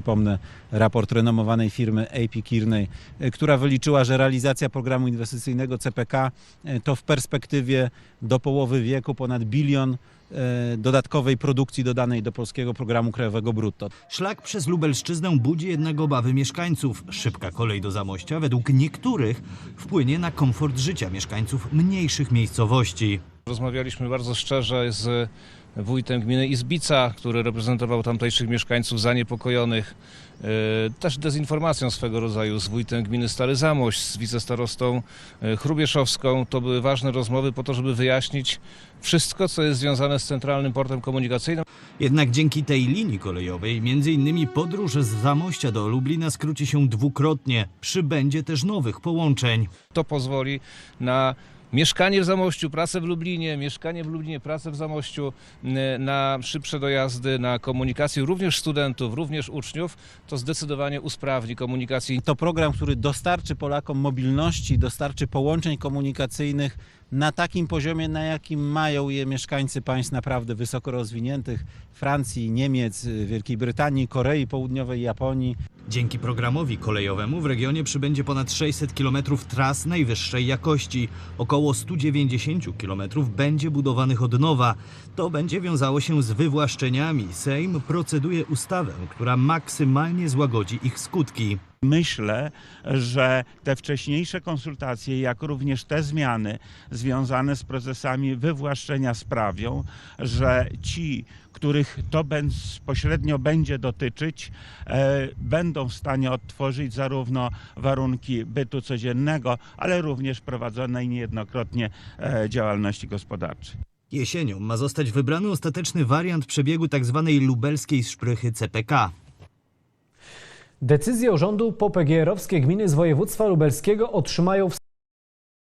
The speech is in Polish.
przypomnę raport renomowanej firmy AP Kearney, e, która wyliczyła, że realizacja programu inwestycyjnego CPK e, to w perspektywie do połowy wieku ponad bilion e, dodatkowej produkcji dodanej do polskiego programu krajowego brutto. Szlak przez Lubelszczyznę budzi jednak obawy mieszkańców. Szybka kolej do Zamościa według niektórych wpłynie na komfort życia mieszkańców mniejszych miejscowości. Rozmawialiśmy bardzo szczerze z wójtem gminy Izbica, który reprezentował tamtejszych mieszkańców zaniepokojonych e, też dezinformacją swego rodzaju z wójtem gminy Stary Zamość, z wicestarostą e, Chrubieszowską. To były ważne rozmowy po to, żeby wyjaśnić wszystko, co jest związane z Centralnym Portem Komunikacyjnym. Jednak dzięki tej linii kolejowej między innymi podróż z Zamościa do Lublina skróci się dwukrotnie. Przybędzie też nowych połączeń. To pozwoli na mieszkanie w Zamościu, pracę w Lublinie, mieszkanie w Lublinie, pracę w Zamościu, na szybsze dojazdy, na komunikację również studentów, również uczniów. To zdecydowanie usprawni komunikację To program, który dostarczy Polakom mobilności, dostarczy połączeń komunikacyjnych na takim poziomie, na jakim mają je mieszkańcy państw naprawdę wysoko rozwiniętych Francji, Niemiec, Wielkiej Brytanii, Korei Południowej, Japonii. Dzięki programowi kolejowemu w regionie przybędzie ponad 600 km tras najwyższej jakości. Około 190 km będzie budowanych od nowa. To będzie wiązało się z wywłaszczeniami. Sejm proceduje ustawę, która maksymalnie złagodzi ich skutki. Myślę, że te wcześniejsze konsultacje, jak również te zmiany związane z procesami wywłaszczenia sprawią, że ci, których to bezpośrednio będzie dotyczyć, e, będą w stanie odtworzyć zarówno warunki bytu codziennego, ale również prowadzonej niejednokrotnie e, działalności gospodarczej. Jesienią ma zostać wybrany ostateczny wariant przebiegu tzw. lubelskiej szprychy CPK. Decyzję rządu po PGR-owskie gminy z województwa lubelskiego otrzymają w